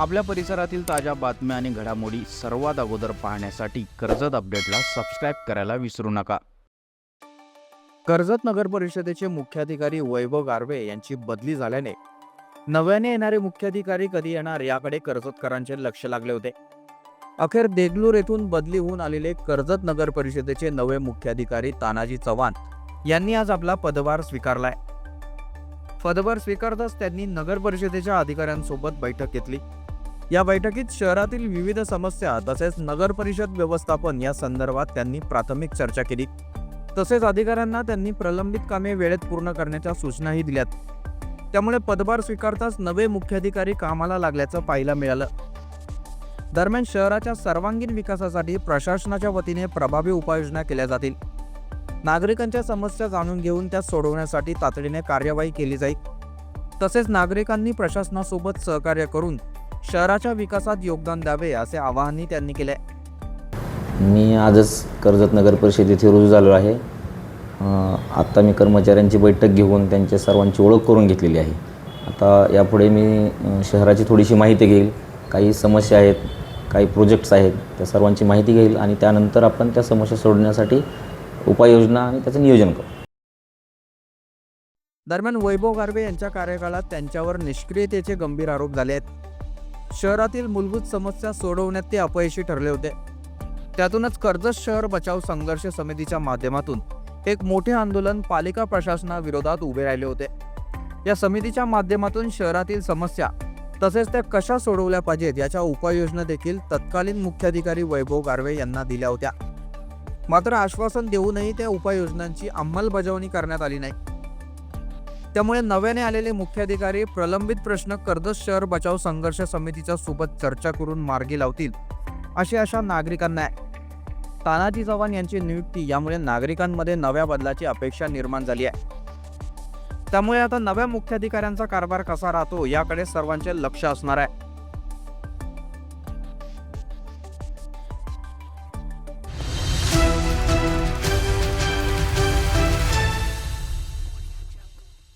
आपल्या परिसरातील ताज्या बातम्या आणि घडामोडी सर्वात अगोदर पाहण्यासाठी कर्जत अपडेटला सबस्क्राईब करायला विसरू नका. कर्जत नगर परिषदेचे मुख्याधिकारी वैभव गारवे यांची बदली झाल्याने नव्याने येणारे मुख्याधिकारी कधी येणार याकडे कर्जतकरांचे लक्ष लागले होते. अखेर देगलूर येथून बदली होऊन आलेले कर्जत नगर परिषदेचे नवे मुख्याधिकारी तानाजी चव्हाण यांनी आज आपला पदभार स्वीकारलाय. पदभार स्वीकारताच त्यांनी नगर परिषदेच्या अधिकाऱ्यांसोबत बैठक घेतली. या बैठकीत शहरातील विविध समस्या तसेच नगर परिषद व्यवस्थापन या संदर्भात त्यांनी प्राथमिक चर्चा केली. तसेच अधिकाऱ्यांना त्यांनी प्रलंबित कामे वेळेत पूर्ण करण्याच्या सूचनाही दिल्यात. त्यामुळे पदभार स्वीकारताच नवे मुख्याधिकारी कामाला लागल्याचं पाहायला मिळालं. दरम्यान शहराच्या सर्वांगीण विकासासाठी प्रशासनाच्या वतीने प्रभावी उपाययोजना केल्या जातील. नागरिकांच्या समस्या जाणून घेऊन त्या सोडवण्यासाठी तातडीने कार्यवाही केली जाईल. तसेच नागरिकांनी प्रशासनासोबत सहकार्य करून शहराच्या विकासात योगदान द्यावे असे आवाहनही त्यांनी केले. मी आजच कर्जत नगर परिषद येथे रुजू झालो आहे. आत्ता मी कर्मचाऱ्यांची बैठक घेऊन त्यांच्या सर्वांची ओळख करून घेतलेली आहे. आता यापुढे मी शहराची थोडीशी माहिती घेईल. काही समस्या आहेत काही प्रोजेक्ट्स आहेत त्या सर्वांची माहिती घेईल आणि त्यानंतर आपण त्या समस्या सोडवण्यासाठी उपाययोजना आणि त्याचं नियोजन करू. दरम्यान वैभव गारवे यांच्या कार्यकाळात त्यांच्यावर निष्क्रियतेचे गंभीर आरोप झाले आहेत. शहरातील मूलभूत समस्या सोडवण्यात ते अपयशी ठरले होते. त्यातूनच कर्जत शहर बचाव संघर्ष समितीच्या माध्यमातून एक मोठे आंदोलन पालिका प्रशासनाविरोधात उभे राहिले होते. या समितीच्या माध्यमातून शहरातील समस्या तसेच त्या कशा सोडवल्या पाहिजेत याच्या उपाययोजना देखील तत्कालीन मुख्याधिकारी वैभव गारवे यांना दिल्या होत्या. मात्र आश्वासन देऊनही त्या उपाययोजनांची अंमलबजावणी करण्यात आली नाही. त्यामुळे नव्याने आलेले मुख्याधिकारी प्रलंबित प्रश्न कर्जत शहर बचाव संघर्ष समितीच्या सोबत चर्चा करून मार्गी लावतील अशी आशा नागरिकांना आहे. तानाजी चव्हाण यांची नियुक्ती यामुळे नागरिकांमध्ये नव्या बदलाची अपेक्षा निर्माण झाली आहे. त्यामुळे आता नव्या मुख्याधिकाऱ्यांचा कारभार कसा राहतो याकडे सर्वांचे लक्ष असणार आहे.